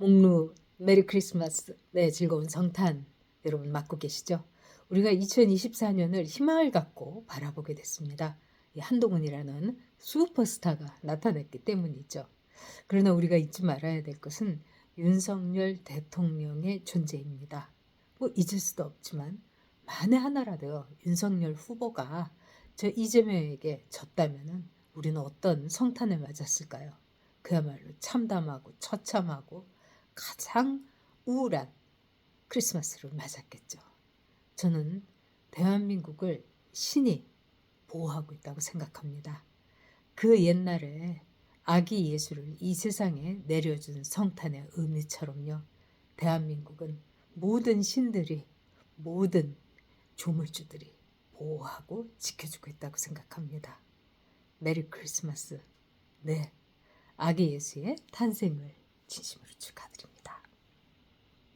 목루 메리 크리스마스 네 즐거운 성탄 여러분 맞고 계시죠? 우리가 2024년을 희망을 갖고 바라보게 됐습니다. 이 한동훈이라는 슈퍼스타가 나타났기 때문이죠. 그러나 우리가 잊지 말아야 될 것은 윤석열 대통령의 존재입니다. 뭐 잊을 수도 없지만 만에 하나라도 윤석열 후보가 저 이재명에게 졌다면은 우리는 어떤 성탄을 맞았을까요? 그야말로 참담하고 처참하고 가장 우울한 크리스마스를 맞았겠죠. 저는 대한민국을 신이 보호하고 있다고 생각합니다. 그 옛날에 아기 예수를 이 세상에 내려준 성탄의 의미처럼요. 대한민국은 모든 신들이 모든 조물주들이 보호하고 지켜주고 있다고 생각합니다. 메리 크리스마스. 네. 아기 예수의 탄생을 진심으로 축하드립니다.